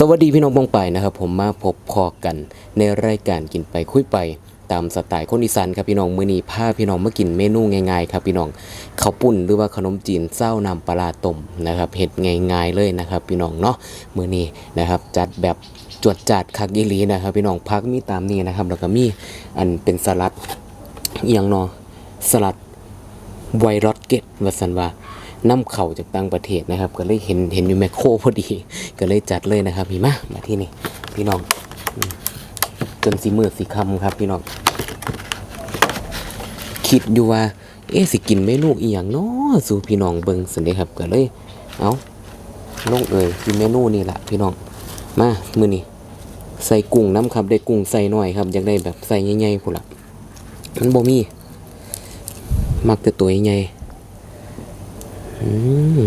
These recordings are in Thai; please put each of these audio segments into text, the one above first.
สวัสดีพี่น้องปองไปนะครับ ผมมาพบพอกันในรายการกินไปคุยไป ตามสไตล์คนอีสานครับพี่น้องมื้อนี้พาพี่น้องมากินเมนูง่ายๆครับพี่น้องข้าวปุ้นหรือว่าขนมจีนเศร้าน้ำปลาต้มนะครับเฮ็ดง่ายๆเลยนะครับ พี่น้องเนาะมื้อนี้นะครับจัดแบบจวดจัดคักยีลีนะครับ พี่น้องพักมีตามนี้นะครับแล้วก็มีอันเป็นสลัดอย่างเนาะสลัดไวรัสเกตวัสันว่า นำเข่าจากต่างประเทศนะครับ ก็เลยเห็นเห็นอยู่แมคโครพอดี ก็เลยจัดเลยนะครับพี่มามาที่นี่พี่น้องจนสีมือสีคำครับ พี่น้องคิดอยู่ว่า เอ๊ะสิกินเมนูอีหยังเนาะสู่พี่น้องเบิ่งสันเดครับก็เลย เอาลงเอ่ยกินเมนูนี่แหละพี่น้องมามือนี้ใส่กุ้งน้ำครับ ได้กุ้งใส่หน่อยครับอยากได้แบบใส่ใหญ่ๆพุ่นละมันบ่มีมักแต่ตัวใหญ่ อืม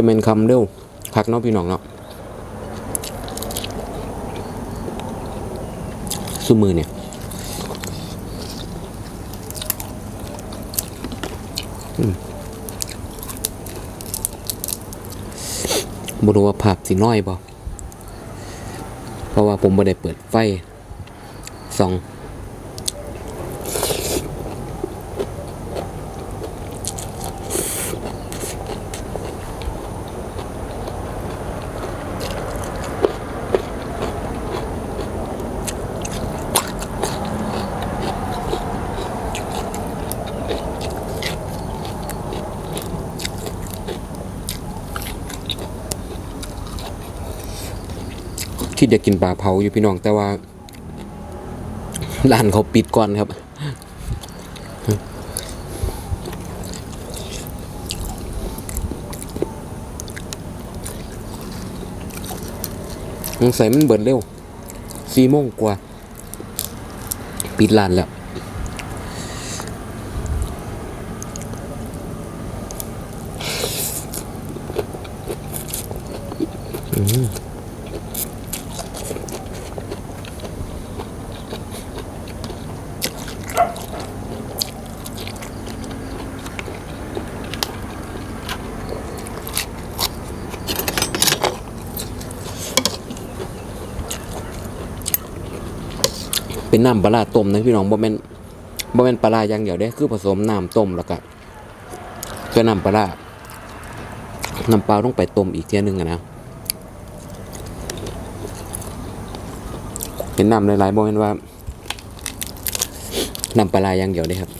จะเป็นคำเร็วคักเนาะพี่น้องเนาะสุมือเนี่ย บรู้ว่าภาพสิน้อยบ่เพราะว่าผมบ่ได้เปิดไฟส่อง คิดอยากกินปลาเผาอยู่พี่น้อง แต่ว่าร้านเขาปิดก่อนครับยังใส่มันเบิดเร็วสี่โมงกว่า ปิดร้านแล้ว เป็นน้ำปลาต้มนะพี่น้องบ่แม่นบ่แม่นปลาร้าอย่างเดียวเด้คือผสมน้ำต้มแล้วก็ก็น้ำปลาน้ำเปล่าต้องไปต้มอีกเทียนึงนะเป็นน้ำหลายๆบ่แม่นว่าน้ำปลาร้าอย่างเดียวเด้ครับ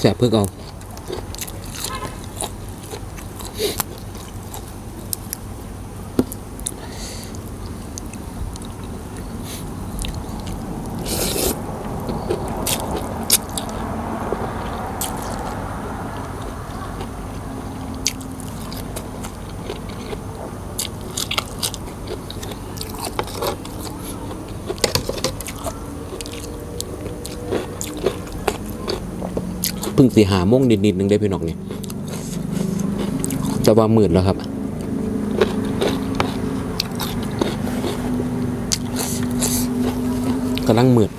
แสบเพื่อเอา สีหาโมงนิดๆหนึ่งได้พี่น้องเนี่ยจะว่าหมื่นแล้วครับ กำลังหมื่น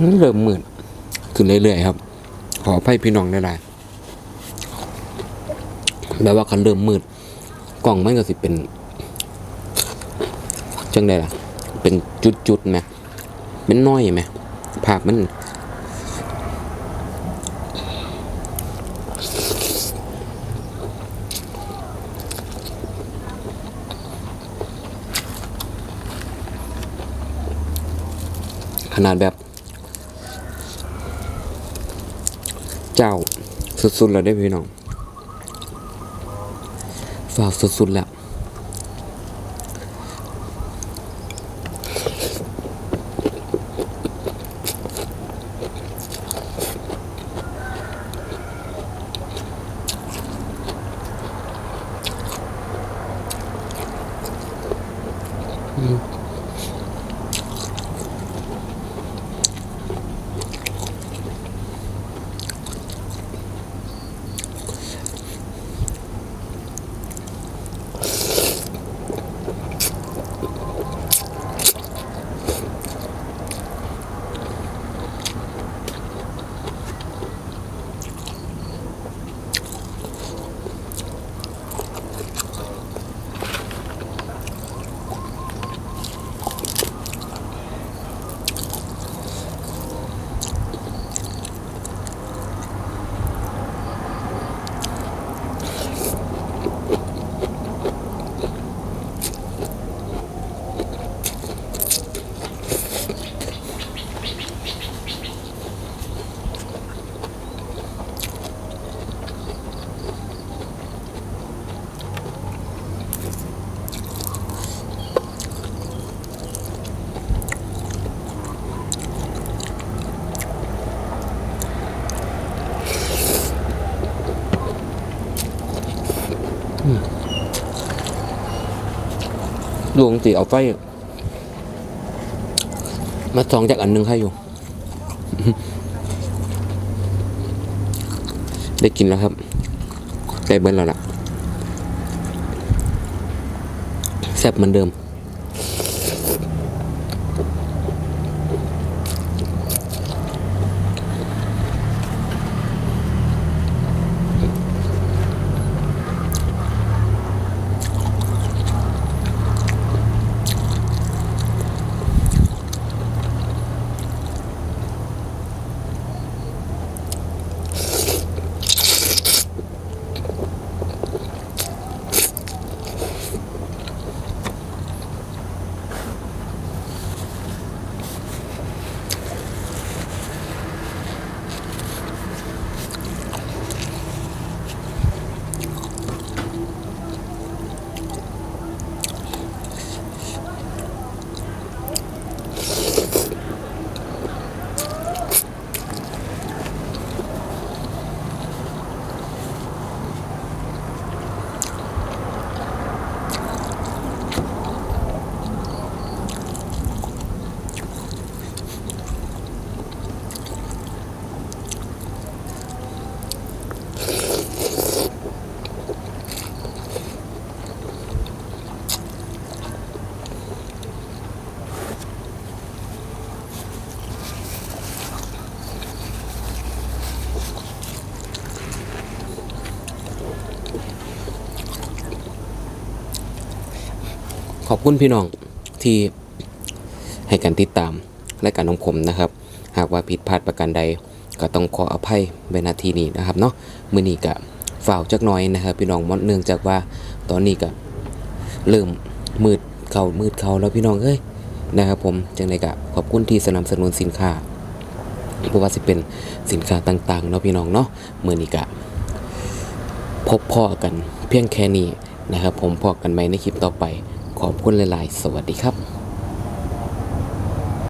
เริ่มมืดขึ้นเรื่อยๆครับ ขออภัยพี่น้องได้หลยแบบว่าคันเริ่มมืด กล่องมันก็สิเป็นจังได้ล่ะ เป็นจุดๆไหมเป็นน้อยไหมภาพมันขนาดแบบ เจ้าสุดๆแล้วได้พี่น้องฝากสุดๆแล้ว ดวงตีเอาไฟ มาสองจากอันหนึ่งให้อยู่ ได้กินแล้วครับได้เบิ้ลแล้วล่ะแซ่บเหมือนเดิม ขอบคุณพี่น้องที่ให้การติดตามและการของผมนะครับ หากว่าผิดพลาดประการใดก็ต้องขออภัยในนาทีนี้นะครับเนาะมื้อนี้ก็ฝ่าวจักน้อยนะครับ พี่น้องมดเนื่องจากว่าตอนนี้ก็เริ่มมืดเขามืดเขาแล้วพี่น้องเอ้ยนะครับผมจังไดก็ขอบคุณที่สนับสนุนสินค้าเพราะว่าสิเป็นสินค้าต่างๆเนาะพี่น้องเนาะมื้อนี้ก็พบพ่อกันเพียงแค่นี้นะครับ ผมพอกันใหมในคลิปต่อไป ขอบคุณหลาย ๆ สวัสดีครับ